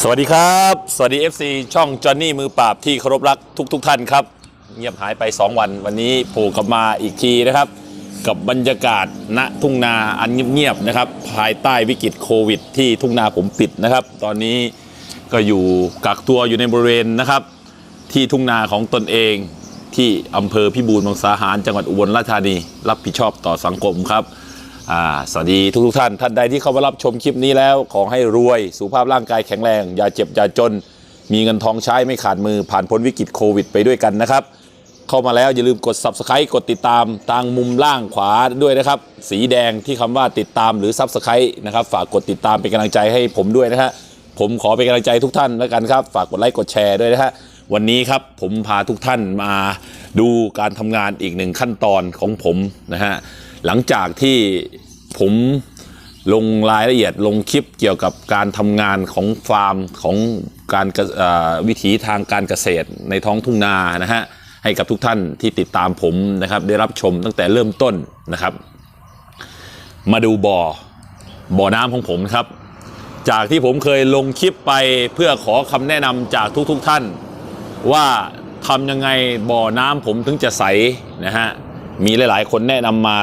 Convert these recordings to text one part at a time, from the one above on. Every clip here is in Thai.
สวัสดีครับ สวัสดี FC ช่องจอห์นนี่มือปราบที่เคารพรักทุกทท่านครับ เงียบหายไป 2 วันวันนี้โผล่กลับมาอีกทีนะครับ กับบรรยากาศณทุ่งนาอันเงียบๆนะครับ ภายใต้วิกฤตโควิด ที่ทุ่งนาผมปิดนะครับ ตอนนี้ก็อยู่กักตัวอยู่ในบริเวณนะครับ ที่ทุ่งนาของตนเองที่อำเภอพิบูลมังสาหาร จังหวัดอุบลราชธานี รับผิดชอบต่อสังคมครับ สวัสดีทุกทุกท่าน ท่านใดที่เข้ามารับชมคลิปนี้แล้ว ขอให้รวย สุขภาพร่างกายแข็งแรง อย่าเจ็บ อย่าจน มีเงินทองใช้ไม่ขาดมือ ผ่านพ้นวิกฤตโควิดไปด้วยกันนะครับ เข้ามาแล้วอย่าลืมกด subscribe กดติดตามทางมุมล่างขวาด้วยนะครับ สีแดงที่คำว่าติดตามหรือ subscribe นะครับ ฝากกดติดตามเป็นกำลังใจให้ผมด้วยนะฮะ ผมขอเป็นกำลังใจทุกท่านแล้วกันครับ ฝากกดไลค์กดแชร์ด้วยนะฮะ วันนี้ครับผมพาทุกท่านมาดูการทำงานอีกหนึ่งขั้นตอนของผมนะฮะ หลังจากที่ผมลงรายละเอียดลงคลิปเกี่ยวกับการทำงานของฟาร์มของการวิถีทางการเกษตรในท้องทุ่งนานะฮะให้กับทุกท่านที่ติดตามผมนะครับ ได้รับชมตั้งแต่เริ่มต้นนะครับ มาดูบ่อบ่อน้ำของผมครับ จากที่ผมเคยลงคลิปไปเพื่อขอคำแนะนำจากทุกๆทท่าน ว่าทำยังไงบ่อน้ำผมถึงจะใสนะฮะมีหลายๆ คนแนะนำมา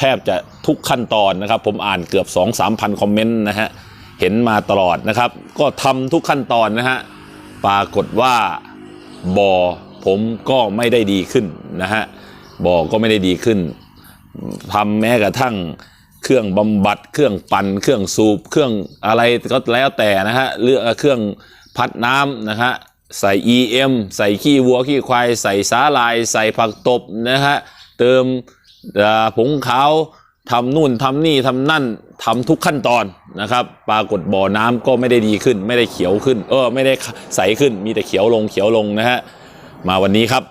แทบจะทุกขั้นตอนนะครับ ผมอ่านเกือบ 2 3พันคอมเมนต์นะฮะ เห็นมาตลอดนะครับ ก็ทำทุกขั้นตอนนะฮะ ปรากฏว่าบ่อผมก็ไม่ได้ดีขึ้นนะฮะบ่อก็ไม่ได้ดีขึ้นทำแม้กระทั่งเครื่องบำบัด เครื่องปั่นเครื่องสูบ เครื่องอะไรก็แล้วแต่นะฮะเรื่องเครื่องพัดน้ำนะฮะใส่ EM ใส่ขี้วัวขี้ควาย ใส่สาลาย ใส่ผักตบนะฮะเติม ผงขาวทำนู่นทำนี่ทำนั่นทำทุกขั้นตอนนะครับ ปรากฏบ่อน้ำก็ไม่ได้ดีขึ้น ไม่ได้เขียวขึ้น เออ ไม่ได้ใสขึ้น มีแต่เขียวลงเขียวลงนะฮะ มาวันนี้ครับ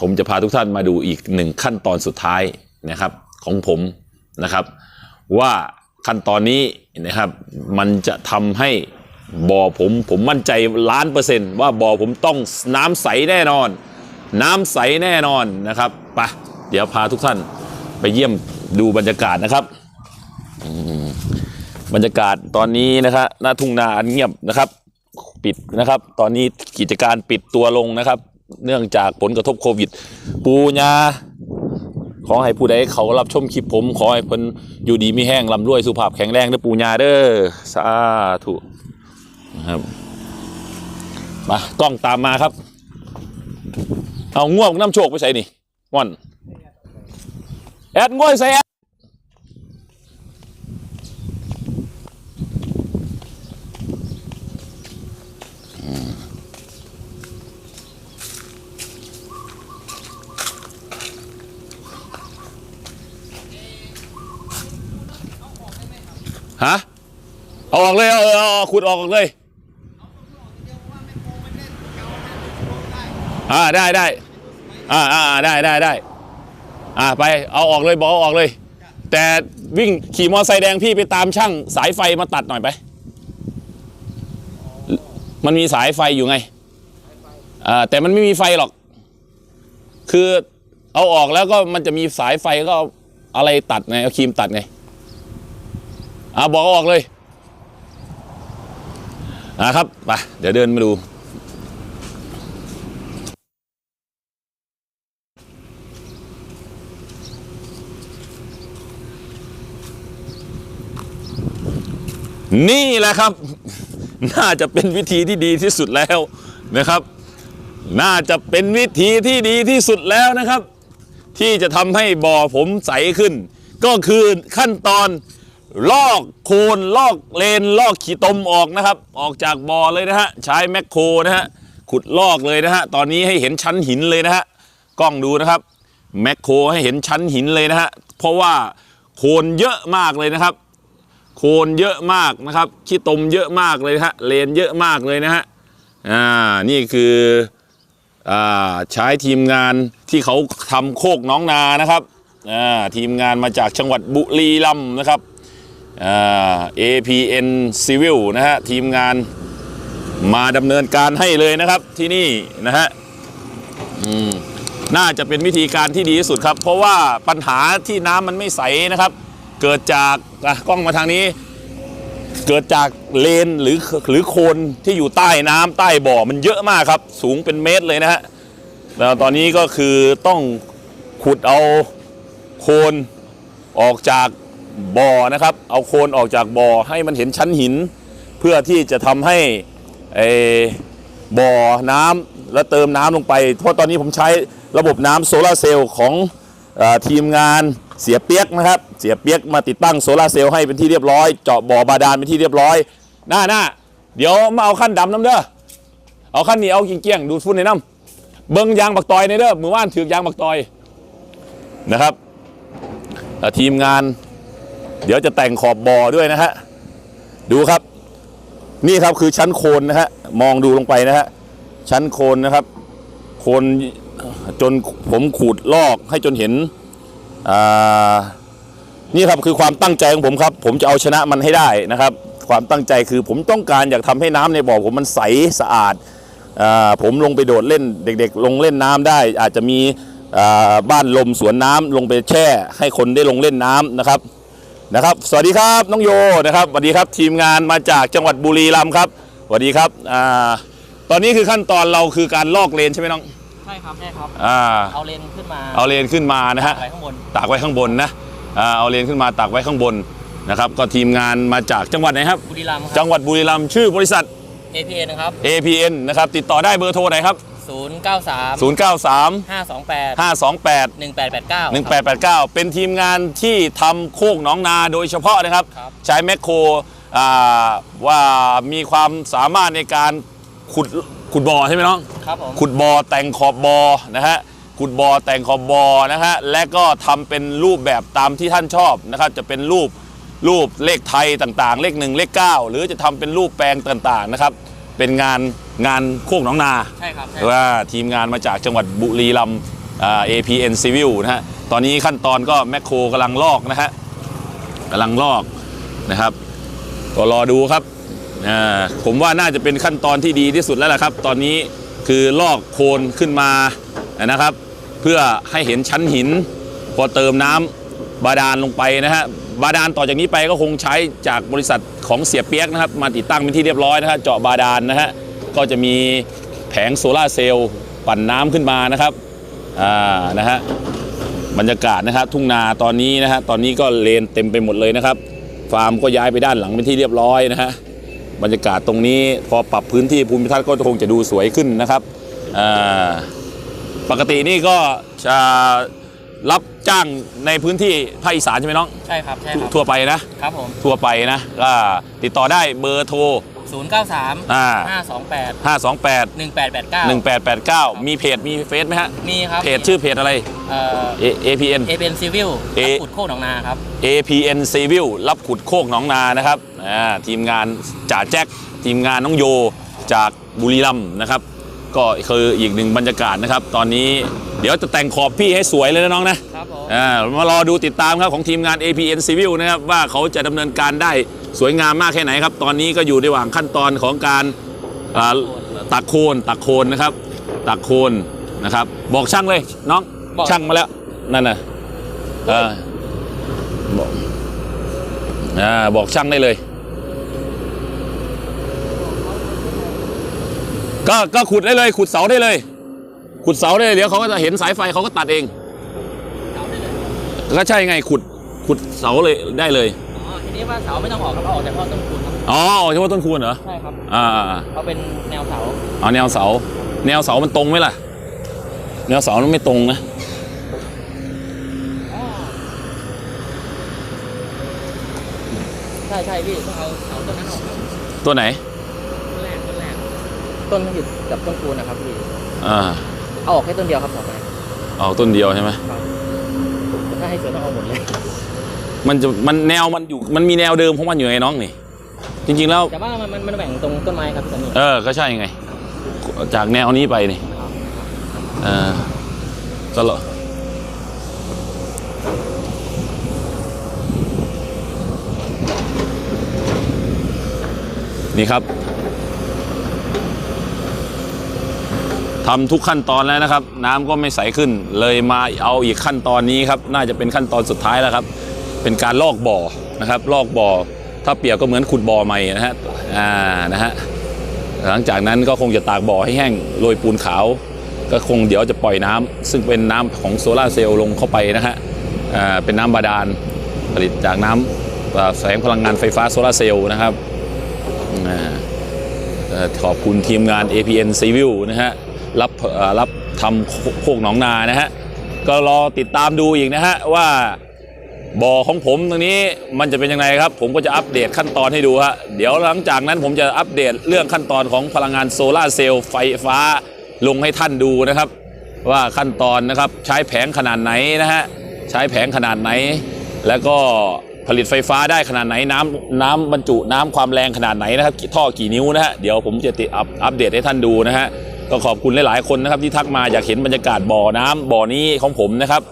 ผมจะพาทุกท่านมาดูอีกหนึ่งขั้นตอนสุดท้ายนะครับของผมนะครับ ว่าขั้นตอนนี้นะครับ มันจะทำให้บ่อผมผมมั่นใจล้านเปอร์เซ็นต์ว่าบ่อผมต้องน้ำใสแน่นอน น้ำใสแน่นอนนะครับไป เดี๋ยวพาทุกท่านไปเยี่ยมดูบรรยากาศนะครับบรรยากาศตอนนี้นะครับหน้าทุ่งนาอันเงียบนะครับ ปิดนะครับ ตอนนี้กิจการปิดตัวลงนะครับ เนื่องจากผลกระทบโควิด ปูญาขอให้ผู้ใดเขารับชมคลิปผม ขอให้เพิ่นอยู่ดีมีแห้งลำรวยสุภาพแข็งแรงเด้อปูญาเด้อสาธุนะครับมากล้องตามมาครับ เอาง่วงน้ำโชคไปใส่นี่ม่อน แอดง่วยใส่แอดฮะเอาออกเลยเอาเอาเอาขุดออกเลย อ่าได้ได้อ่าอ่าได้ได้ได้ อ่าไปเอาออกเลยบอกเอาออกเลย แต่วิ่งขี่มอเตอร์ไซค์แดงพี่ไปตามช่างสายไฟมาตัดหน่อยไป มันมีสายไฟอยู่ไงอ่าแต่มันไม่มีไฟหรอก คือเอาออกแล้วก็มันจะมีสายไฟก็เอาอะไรตัดไงเอาครีมตัดไงอ่าบอกเอาออกเลยนะครับไปเดี๋ยวเดินมาดู นี่แหละครับ น่าจะเป็นวิธีที่ดีที่สุดแล้วนะครับ น่าจะเป็นวิธีที่ดีที่สุดแล้วนะครับ ที่จะทำให้บ่อผมใสขึ้น ก็คือขั้นตอนลอกโคนลอกเลนลอกขี้ตมออกนะครับ ออกจากบ่อเลยนะฮะใช้แมคโครนะฮะขุดลอกเลยนะฮะตอนนี้ให้เห็นชั้นหินเลยนะฮะกล้องดูนะครับแมคโครให้เห็นชั้นหินเลยนะฮะเพราะว่าโคนเยอะมากเลยนะครับ โคนเยอะมากนะครับขี้ตมเยอะมากเลยฮะเลนเยอะมากเลยนะฮะอ่านี่คืออ่าใช้ทีมงานที่เขาทำโคกน้องนานะครับอ่าทีมงานมาจากจังหวัดบุรีรัมย์นะครับอ่า APN Civil นะฮะทีมงานมาดำเนินการให้เลยนะครับที่นี่นะฮะอืมน่าจะเป็นวิธีการที่ดีที่สุดครับ เพราะว่าปัญหาที่น้ำมันไม่ใสนะครับ เกิดจากกล้องมาทางนี้ เกิดจากเลนหรือหรือโคนที่อยู่ใต้น้ำใต้บ่อมันเยอะมากครับ สูงเป็นเมตรเลยนะฮะแล้วตอนนี้ก็คือต้องขุดเอาโคนออกจากบ่อนะครับ เอาโคนออกจากบ่อให้มันเห็นชั้นหิน เพื่อที่จะทำให้ไอ้บ่อน้ำและเติมน้ำลงไป เพราะตอนนี้ผมใช้ระบบน้ำโซลาร์เซลล์ของอทีมงาน เสียเปียกนะครับ เสียเปียกมาติดตั้งโซลาเซลล์ให้เป็นที่เรียบร้อย เจาะบ่อบาดาลเป็นที่เรียบร้อย หน้าหน้าเดี๋ยวมาเอาขั้นดำน้ำเด้อ เอาขั้นนี้เอากิ่งเกี้ยงดูดฝุ่นในน้ำเบิ้งยางบักตอยในเด้อมือว่านถือยางบักตอยนะครับทีมงาน เดี๋ยวจะแต่งขอบบ่อด้วยนะฮะ ดูครับ นี่ครับคือชั้นโคนนะฮะ มองดูลงไปนะฮะ ชั้นโคนนะครับ โคนจนผมขูดลอกให้จนเห็น นี่ครับคือความตั้งใจของผมครับ ผมจะเอาชนะมันให้ได้นะครับ ความตั้งใจคือผมต้องการอยากทำให้น้ำในบ่อผมมันใสสะอาดอผมลงไปโดดเล่นเด็กๆ ลงเล่นน้ำได้ อาจจะมีบ้านลมสวนน้ำลงไปแช่ ให้คนได้ลงเล่นน้ำนะครับนะครับ สวัสดีครับน้องโยนะครับสวัสดีครับทีมงานมาจากจังหวัดบุรีรัมย์ครับสวัสดีครับอตอนนี้คือขั้นตอนเราคือการลอกเลนใช่ไหมน้อง ช่ครับใช่ครับอ่าเอาเลนขึ้นมาเอาเลนขึ้นมานะฮะไว้ข้างบนตากไว้ข้างบนนะอ่าเอาเลนขึ้นมาตากไว้ข้างบนนะครับก็ทีมงานมาจากจังหวัดไหนครับบุรีรัมย์คจัรับงหวัดบุรีรัมย์ชื่อบริษัท APN นะครับ APN นะครับติดต่อได้เบอร์โทรไหนครับ093 093 528 528 1889 1889 เป็นทีมงานที่ทำโคกหนองนาโดยเฉพาะนะครับครับใช้แมคโครอ่าว่ามีความสามารถในการขุด ขุดบ่อใช่ไหมน้อง ครับผม ขุดบ่อแต่งขอบบ่อนะฮะ ขุดบ่อแต่งขอบบ่อนะฮะ และก็ทำเป็นรูปแบบตามที่ท่านชอบนะครับ จะเป็นรูปรูปเลขไทยต่างๆ เลขหนึ่งเลขเก้าหรือจะทำเป็นรูปแปลงต่างๆนะครับ เป็นงานงานโคกหนองนา ใช่ครับใช่ว่าทีมงานมาจากจังหวัดบุรีรัมย์อ่า APN Civil นะฮะ ตอนนี้ขั้นตอนก็แมคโครกำลังลอกนะฮะกำลังลอกนะครับ ก็รอดูครับอ่า ผมว่าน่าจะเป็นขั้นตอนที่ดีที่สุดแล้วล่ะครับ ตอนนี้คือลอกโคลนขึ้นมานะครับ เพื่อให้เห็นชั้นหิน พอเติมน้ำบาดาลลงไปนะฮะบาดาลต่อจากนี้ไปก็คงใช้จากบริษัทของเสียเปียกนะครับมาติดตั้งเป็นที่เรียบร้อยนะฮะเจาะบาดาลนะฮะก็จะมีแผงโซลาร์เซลล์ปั่นน้ำขึ้นมานะครับอ่านะฮะบรรยากาศนะครับทุ่งนาตอนนี้นะฮะตอนนี้ก็เลนเต็มไปหมดเลยนะครับ ฟาร์มก็ย้ายไปด้านหลังเป็นที่เรียบร้อยนะฮะ บรรยากาศตรงนี้พอปรับพื้นที่ภูมิทัศน์ก็คงจะดูสวยขึ้นนะครับอ่าปกตินี่ก็จะรับจ้างในพื้นที่ภาคอีสานใช่ไหมน้อง ใช่ครับ ใช่ครับ ทั่วไปนะครับผม ทั่วไปนะก็ติดต่อได้เบอร์โทร 093 อ่า 528 528 1889 1889 มีเพจมีเฟซไหมฮะ มีครับเพจชื่อเพจอะไร เอ่อ A- APN APN Civil เอ ขุดโคกหนองนาครับ APN Civil รับขุดโคกหนองนานะครับอ่าทีมงานจ่าแจ็คทีมงานน้องโยจากบุรีรัมย์นะครับ ก็คืออีกหนึ่งบรรยากาศนะครับ ตอนนี้เดี๋ยวจะแต่งขอบพี่ให้สวยเลยนะน้องนะครับผม อ่ามารอดูติดตามครับของทีมงาน APN Civil นะครับว่าเขาจะดำเนินการได้ สวยงามมากแค่ไหนครับ ตอนนี้ก็อยู่ในระหว่างขั้นตอนของการอ่าตักโคนตักโคนนะครับ ตักโคนนะครับ บอกช่างเลยน้องช่างมาแล้วนั่นน่ะเออบอกอ่าบอกช่างได้เลย ก็ก็ขุดได้เลย ขุดเสาได้เลย ขุดเสาได้เลยเดี๋ยวเขาก็จะเห็นสายไฟเขาก็ตัดเองก็ใช่ไงขุดขุดเสาเลยได้เลยอ๋อที นี้ว่าเสาไม่ต้องออกครับเอาออกจากท่อต้นคูณครับอ๋อเฉพาะต้นคูณเหรอใช่ครับอ่าเอาเป็นแนวเสาเอาแนวเสา แนวเสามันตรงไหมล่ะ แนวเสามันไม่ตรงนะใช่ใช่พี่ต้องเอาเสาต้นนั้นออกครับตัวไหนต้นแรกต้นแรกต้นที่อยู่กับต้นคูณนะครับพี่อ่าเอาออกแค่ต้นเดียวครับต่อไปเอาต้นเดียวใช่ไหมถ้าให้เสือต้องเอาหมดเลย มันจะมันแนวมันอยู่มันมีแนวเดิมของมันอยู่ไงน้องนี่จริง ๆแล้ว แต่ว่ามันมันมันแบ่งตรงต้นไม้ครับพี่สันนี่เออ ก็ใช่ไง จากแนวนี้ไปนี่เออก็เหรอนี่ครับทำทุกขั้นตอนแล้วนะครับ น้ำก็ไม่ใสขึ้น เลยมาเอาอีกขั้นตอนนี้ครับ น่าจะเป็นขั้นตอนสุดท้ายแล้วครับ เป็นการลอกบ่อนะครับลอกบ่อถ้าเปียบก็เหมือนขุดบ่อใหม่นะฮะอ่านะฮะหลังจากนั้นก็คงจะตากบ่อให้แห้งโรยปูนขาว ก็คงเดี๋ยวจะปล่อยน้ำซึ่งเป็นน้ำของโซลาเซลล์ลงเข้าไปนะฮะอ่าเป็นน้ำบาดาลผลิตจากน้ำอ่าแสงพลังงานไฟฟ้าโซลาเซลล์นะครับอ่าเอ่อขอบคุณทีมงาน APN Civil นะฮะรับรับทำโคกหนองนานะฮะก็รอติดตามดูอีกนะฮะว่า บ่อของผมตรงนี้มันจะเป็นยังไงครับ ผมก็จะอัปเดตขั้นตอนให้ดูฮะเดี๋ยวหลังจากนั้นผมจะอัปเดตเรื่องขั้นตอนของพลังงานโซลาเซลล์ไฟฟ้าลงให้ท่านดูนะครับ ว่าขั้นตอนนะครับใช้แผงขนาดไหนนะฮะใช้แผงขนาดไหน แล้วก็ผลิตไฟฟ้าได้ขนาดไหนน้ำน้ำบรรจุน้ำความแรงขนาดไหนนะครับท่อกี่นิ้วนะฮะเดี๋ยวผมจะติดอัพอัปเดตให้ท่านดูนะฮะก็ขอบคุณหลาย ๆ คนนะครับที่ทักมาอยากเห็นบรรยากาศบ่อน้ำบ่อนี้ของผมนะครับ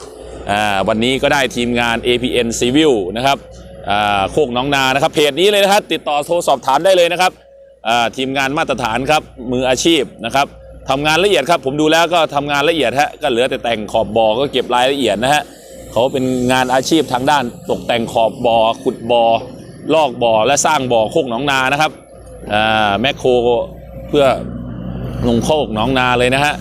วันนี้ก็ได้ทีมงาน APN Civil นะครับโคกน้องนานะครับเพจนี้เลยนะครับติดต่อโทรสอบถามได้เลยนะครับทีมงานมาตรฐานครับมืออาชีพนะครับทำงานละเอียดครับผมดูแล้วก็ทำงานละเอียดฮะก็เหลือแต่แต่งขอบบ่อก็เก็บรายละเอียดนะฮะเขาเป็นงานอาชีพทางด้านตกแต่งขอบบ่อขุดบ่อลอกบ่อและสร้างบ่อโคกหนองนานะครับแมคโครเพื่อลงโคกหนองนาเลยนะฮะ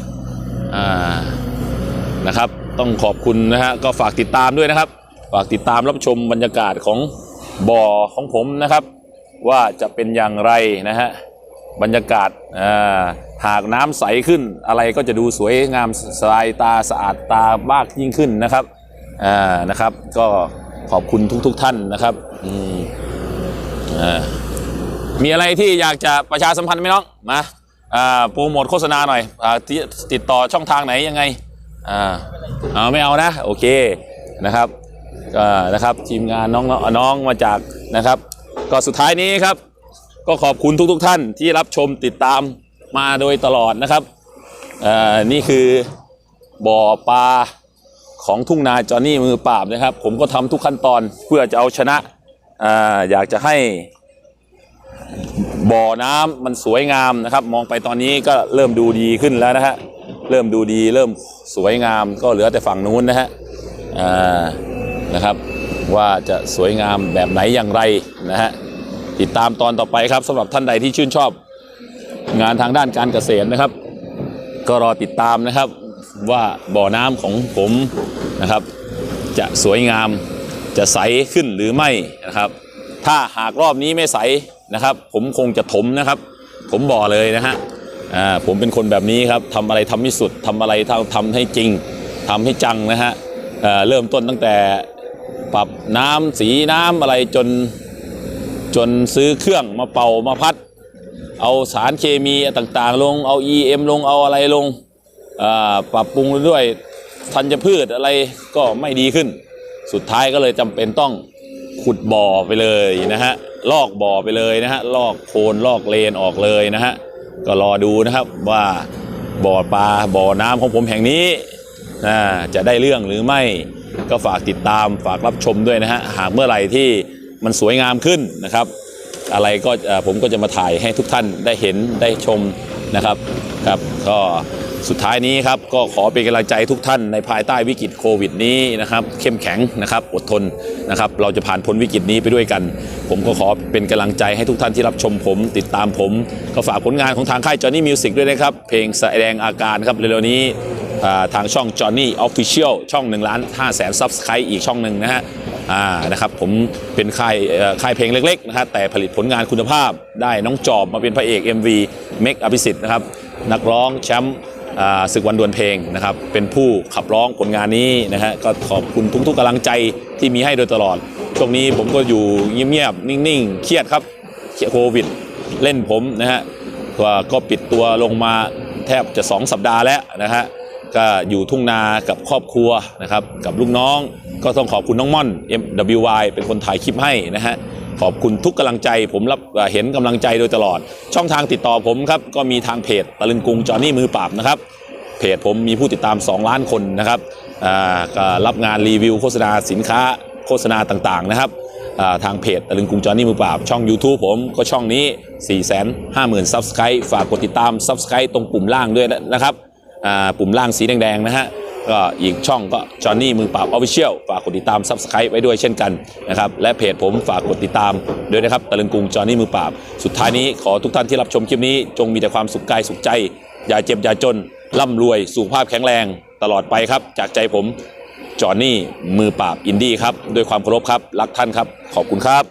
นะครับ ต้องขอบคุณนะฮะก็ฝากติดตามด้วยนะครับ ฝากติดตามรับชมบรรยากาศของบ่อของผมนะครับ ว่าจะเป็นอย่างไรนะฮะบรรยากาศาหากน้ำใสขึ้นอะไรก็จะดูสวยงามสายตาสะอาดตามากยิ่งขึ้นนะครับอ่านะครับ ก็ขอบคุณทุกๆทท่านนะครับม,มีอะไรที่อยากจะประชาสัมพันธ์ไหมน้องมาโปรโมทโฆษณาหน่อยอติดต่อช่องทางไหนยังไง อ่าเอาไม่เอานะโอเคนะครับก็นะครับทีมงานน้องน้องมาจากนะครับ ก็สุดท้ายนี้ครับ ก็ขอบคุณทุกๆทท่านที่รับชมติดตามมาโดยตลอดนะครับอ่านี่คือบ่อปลาของทุ่งนาจอห์นี่มือปราบนะครับ ผมก็ทำทุกขั้นตอนเพื่อจะเอาชนะอ่าอยากจะให้บ่อน้ำมันสวยงามนะครับ มองไปตอนนี้ก็เริ่มดูดีขึ้นแล้วนะฮะ เริ่มดูดี เริ่มสวยงามก็เหลือแต่ฝั่งนู้นนะฮะนะครับ ว่าจะสวยงามแบบไหนอย่างไรนะฮะติดตามตอนต่อไปครับสำหรับท่านใดที่ชื่นชอบ งานทางด้านการเกษตรนะครับ ก็รอติดตามนะครับว่าบ่อน้ำของผมนะครับ จะสวยงามจะใสขึ้นหรือไม่นะครับ ถ้าหากรอบนี้ไม่ใสนะครับ ผมคงจะถมนะครับ ผมบ่อเลยนะฮะ อ่าผมเป็นคนแบบนี้ครับทำอะไรทำให้สุดทำอะไรทำทำให้จริงทำให้จังนะฮะเริ่มต้นตั้งแต่ปรับน้ำสีน้ำอะไรจนจนซื้อเครื่องมาเป่ามาพัด เอาสารเคมีต่างๆ ลงเอา EM ลงเอาอะไรลงปรับปรุงด้วยธัญพืชอะไรก็ไม่ดีขึ้น สุดท้ายก็เลยจำเป็นต้องขุดบ่อไปเลยนะฮะลอกบ่อไปเลยนะฮะลอกโคลนลอกเลนออกเลยนะฮะ ก็รอดูนะครับว่าบ่อปลาบ่อน้ำของผมแห่งนี้นะจะได้เรื่องหรือไม่ก็ฝากติดตามฝากรับชมด้วยนะฮะหากเมื่อไหร่ที่มันสวยงามขึ้นนะครับ อะไรก็ผมก็จะมาถ่ายให้ทุกท่านได้เห็นได้ชมนะครับครับก็ สุดท้ายนี้ครับก็ขอเป็นกำลังใจทุกท่านในภายใต้วิกฤตโควิดนี้นะครับเข้มแข็งนะครับอดทนนะครับเราจะผ่านพ้นวิกฤตนี้ไปด้วยกัน ผมก็ขอเป็นกำลังใจให้ทุกท่านที่รับชมผม ติดตามผม ก็ฝากผลงานของทางค่าย Johnny Music ด้วยนะครับ เพลงแสดงอาการครับเร็วๆนี้ทางช่อง Johnny Official ช่อง1ล้าน5แสนซับสไครต์อีกช่องหนึ่งนะฮะอ่านะครับผมเป็นค่ายค่ายเพลงเล็กๆนะฮะแต่ผลิตผลงานคุณภาพได้น้องจอบมาเป็นพระเอก MV เมกอภิสิทธิ์นะครับนักร้องแชมป์ ศึกวันดวลเพลงนะครับเป็นผู้ขับร้องผลงานนี้นะฮะก็ขอบคุณทุกๆกำลังใจที่มีให้โดยตลอด ช่วงนี้ผมก็อยู่เงียบๆนิ่งๆ เครียดครับโควิดเล่นผมนะฮะก็ปิดตัวลงมาแทบจะ 2 สัปดาห์แล้วนะฮะก็อยู่ทุ่งนากับครอบครัวนะครับกับลูกน้องก็ต้องขอบคุณน้องม่อน MWY เป็นคนถ่ายคลิปให้นะฮะ ขอบคุณทุกกำลังใจ ผมรับเห็นกำลังใจโดยตลอด ช่องทางติดต่อผมครับก็มีทางเพจตะลึงกรุงจอนี่มือปราบนะครับเพจผมมีผู้ติดตาม 2 ล้านคนนะครับรับงานรีวิวโฆษณาสินค้าโฆษณาต่างๆนะครับทางเพจตะลึงกรุงจอนี่มือปราบ ช่อง YouTube ผมก็ช่องนี้ 4 5 0 0 0 0 Subscribe ฝากกดติดตาม Subscribe ตรงปุ่มล่างด้วยนะครับปุ่มล่างสีแดงๆนะฮะ ก็อีกช่องก็จอห์นนี่มือปราบออฟฟิเชียลฝากกดติดตามซับสไครต์ไว้ด้วยเช่นกันนะครับและเพจผมฝากกดติดตามด้วยนะครับตะลึงกรุงจอห์นนี่มือปราบ สุดท้ายนี้ขอทุกท่านที่รับชมคลิปนี้จงมีแต่ความสุขกายสุขใจ อย่าเจ็บอย่าจนร่ำรวยสุขภาพแข็งแรงตลอดไปครับ จากใจผมจอห์นนี่มือปราบอินดี้ครับด้วยความเคารพครับรักท่านครับขอบคุณครับ